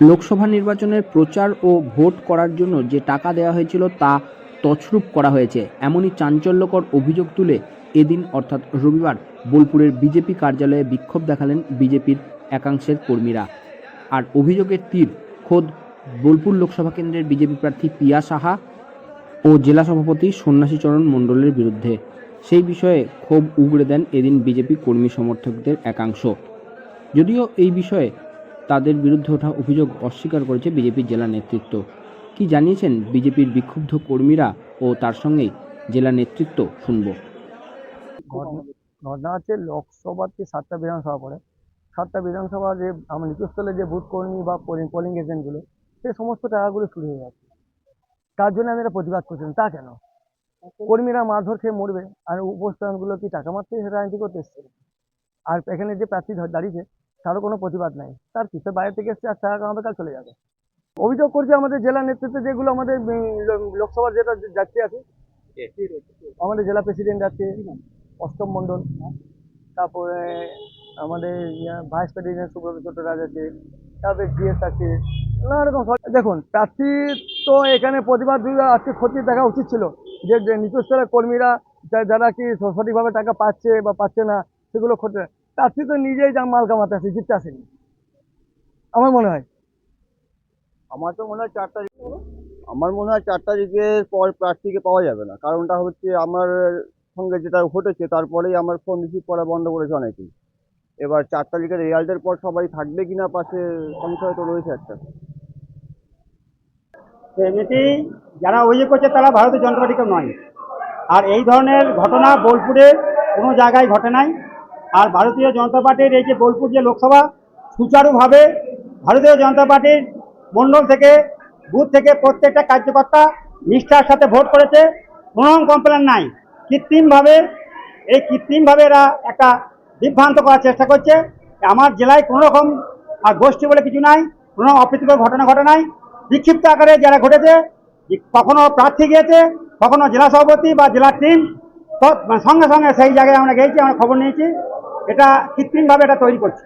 লোকসভা নির্বাচনের প্রচার ও ভোট করার জন্য যে টাকা দেওয়া হয়েছিল তা তছরূপ করা হয়েছে। এমনই চাঞ্চল্যকর অভিযোগ তুলে এদিন, অর্থাৎ রবিবার, বোলপুরের বিজেপি কার্যালয়ে বিক্ষোভ দেখালেন বিজেপির একাংশের কর্মীরা। আর অভিযোগের তীর, খোদ বোলপুর লোকসভা কেন্দ্রের বিজেপি প্রার্থী পিয়া সাহা ও জেলা সভাপতি সন্ন্যাসীচরণ মণ্ডলের বিরুদ্ধে। সেই বিষয়ে ক্ষোভ উগড়ে দেন এদিন বিজেপি কর্মী সমর্থকদের একাংশ। যদিও এই বিষয়ে তাদের বিরুদ্ধে ওঠা অভিযোগ অস্বীকার করেছে বিজেপির জেলা নেতৃত্ব। কি জানিয়েছেন বিজেপির বিক্ষুব্ধ কর্মীরা ও তার সঙ্গেই জেলা নেতৃত্ব শুনব। ঘটনা হচ্ছে লোকসভাতে সাতটা বিধানসভা পড়ে, সাতটা বিধানসভা যে আমার নিচস্থলে যে বুথ কর্মী বা পোলিং এজেন্টগুলো সে সমস্ত টাকাগুলো চুরি হয়ে যাচ্ছে তার জন্য আমি এটা প্রতিবাদ করছিলাম তা কেন? কর্মীরা মারধর খেয়ে মরবে, আর উপস্থানগুলো কি টাকা মারতেই সে রাজনীতি করতে এসছে? আর এখানে যে প্রার্থী দাঁড়িয়েছে তারও কোনো প্রতিবাদ নাই। তার কি সে বাইরে থেকে এসছে আর টাকা কামাবে কাল চলে যাবে। অভিযোগ করছে আমাদের জেলা নেতৃত্বে যেগুলো আমাদের উম, লো- লোকসভার যেটা যাচ্ছে আছে আমাদের জেলা প্রেসিডেন্ট আছে অষ্টম মণ্ডল। তারপরে আমাদের ভাইস প্রেসিডেন্ট সুব্রত চট্টরাজ আছে তারপরে জিএস আছে নানা রকম দেখুন প্রার্থী তো এখানে প্রতিবাদ আজকে ক্ষতি দেখা উচিত ছিল। যে নিচস্তরের কর্মীরা যারা কি সঠিকভাবে টাকা পাচ্ছে বা পাচ্ছে না সেগুলো ক্ষতি প্রার্থী তো নিজেই যা মাল কামাতে আসে জিততে আসেনি আমার মনে হয়। আমার তো মনে হয় চার তারিখ আমার মনে হয় চার তারিখের পর প্রার্থীকে পাওয়া যাবে না। কারণটা হচ্ছে আমার সঙ্গে যেটা ঘটেছে তারপরেই আমার ফোন রিসিভ করা বন্ধ করেছে অনেকেই। এবার চার তারিখের রেজাল্টের পর সবাই থাকবে কিনা পাশে সংশয় তো রয়েছে একটা। এমনিতেই যারা অভিযোগ করছে তারা ভারতীয় জনতা পার্টি কেউ নয়। আর এই ধরনের ঘটনা বোলপুরে কোনো জায়গায় ঘটে নাই। আর ভারতীয় জনতা পার্টির এই যে বোলপুর যে লোকসভা, সুচারুভাবে ভারতীয় জনতা পার্টির মণ্ডল থেকে, বুথ থেকে প্রত্যেকটা কার্যকর্তা নিষ্ঠার সাথে ভোট করেছে। কোনো কমপ্লেন নাই। কৃত্রিমভাবে, এই কৃত্রিমভাবে এরা একটা বিভ্রান্ত করার চেষ্টা করছে। আমার জেলায় কোনো রকম আর গোষ্ঠী বলে কিছু নাই, কোনো অপ্রীতিকর ঘটনা ঘটে নাই। বিক্ষিপ্ত আকারে যারা ঘটেছে, কখনো প্রার্থী গিয়েছে, কখনো জেলা সভাপতি বা জেলার টিম সঙ্গে সঙ্গে সেই জায়গায় আমরা গেছি আমরা খবর নিয়েছি। এটা কৃত্রিমভাবে এটা তৈরি করছে।